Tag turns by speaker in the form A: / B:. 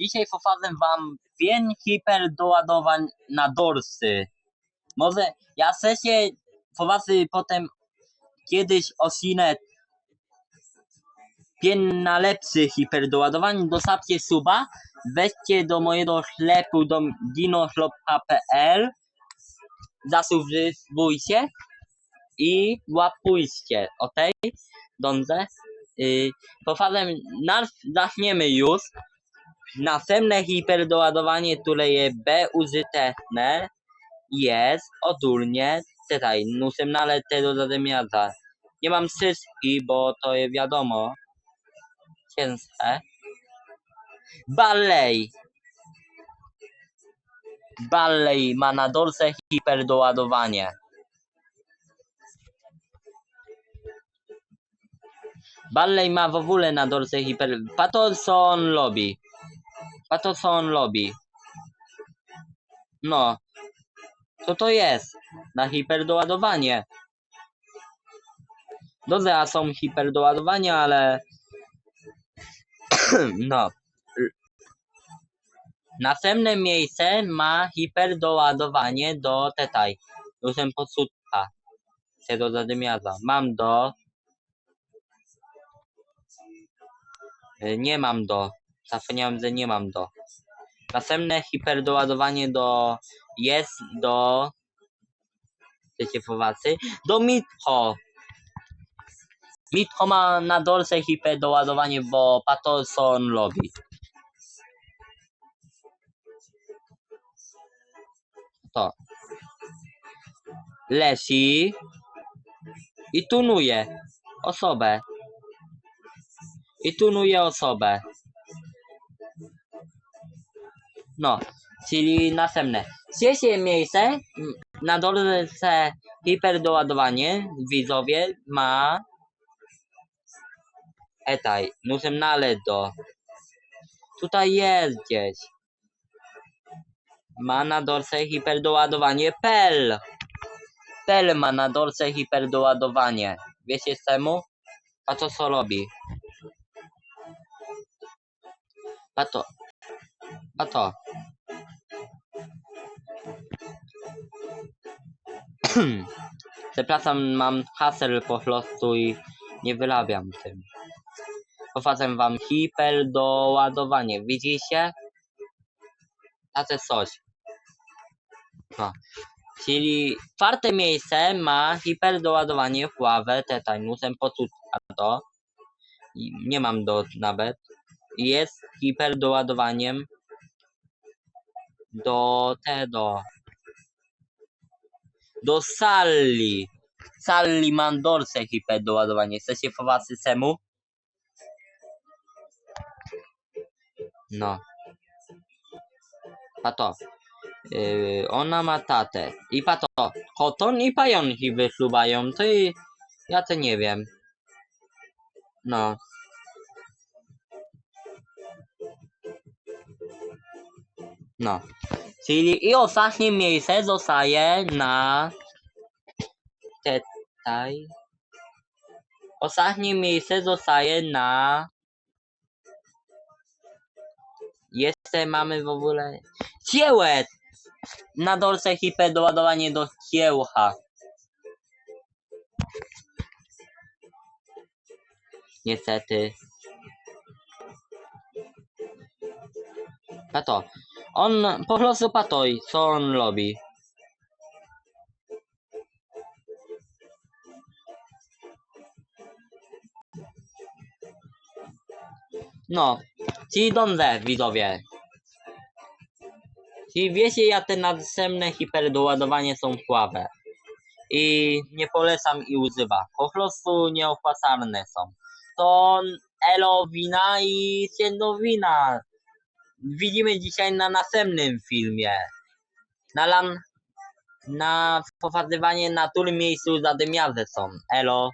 A: Dzisiaj pokażę wam 5 hiperdoładowań na dorsy. Może ja się poważny potem kiedyś odcinek 5 najlepszych hiperdoładowań. Dostawcie suba, weźcie do mojego sklepu do dinoshop.pl zasubskrybujcie i łapujcie, ok? Dobrze? Yy, poważem, nas zaczniemy już. Następne hiperdoładowanie, które jest bezużyteczne, jest odurnie tutaj, następne tego zamiasta. Nie mam wszystkich, bo to jest wiadomo. Ciężkie. Ballet. Ballet ma na dorse hiperdoładowanie. Ballet ma w ogóle na dorse hiper... Patterson Lobby. Patterson Lobby. No. Co to jest? Na hiperdoładowanie. Dobrze, a są hiperdoładowania, ale... no. Następne miejsce ma hiperdoładowanie do tutaj. Jestem podsutka. Tego zadymiaza. Mam do... Nie mam do. Zapomniałem, że nie mam do. Następne hiperdoładowanie do... Jest do... Chcecie powacy? Do Mitho. Mitho ma na dorse hiperdoładowanie, bo Patterson lubi. To. Leci. I tunuje osobę. I tunuje osobę. No, czyli następne. Trzecie miejsce m, na dole hiperdoładowanie widzowie ma etaj, następne do. Tutaj jest gdzieś. Ma na dorse hiperdoładowanie PEL. PEL ma na dorse hiperdoładowanie. Wiecie czemu? A to co robi? A to. A to. Przepraszam, mam haseł po prostu i nie wyrabiam tym. Pokażę wam hiperdoładowanie. Widzicie? Takie coś. No. Czyli czwarte miejsce ma hiperdoładowanie w ławę tetanusem poczucia to. I Nie mam do nawet. Jest hiperdoładowaniem do tego. Do Sally. Sally Mandorse hiperdoładowanie. Chcecie powacy semu? No. Pato. Yy, ona ma tatę. I pato. Koton i pająki wyfluwają. To i ja to nie wiem. No. No. Czyli i ostatnie miejsce zostaje na tutaj. Ostatnie miejsce zostaje na jeszcze mamy w ogóle kiełet na dorce hiperdoładowanie do kiełcha. Niestety. Pato. On po prostu patoj, co on robi. No, czyli dobrze, widzowie. Czyli wiecie, jak te następne hiperdoładowanie są słabe. I nie polecam i używa. Po prostu nieopłacalne są. To Elowina i Siedowina. Widzimy dzisiaj na następnym filmie. Na lan... Na pokazywanie na którym miejscu zadymiarze są. Elo.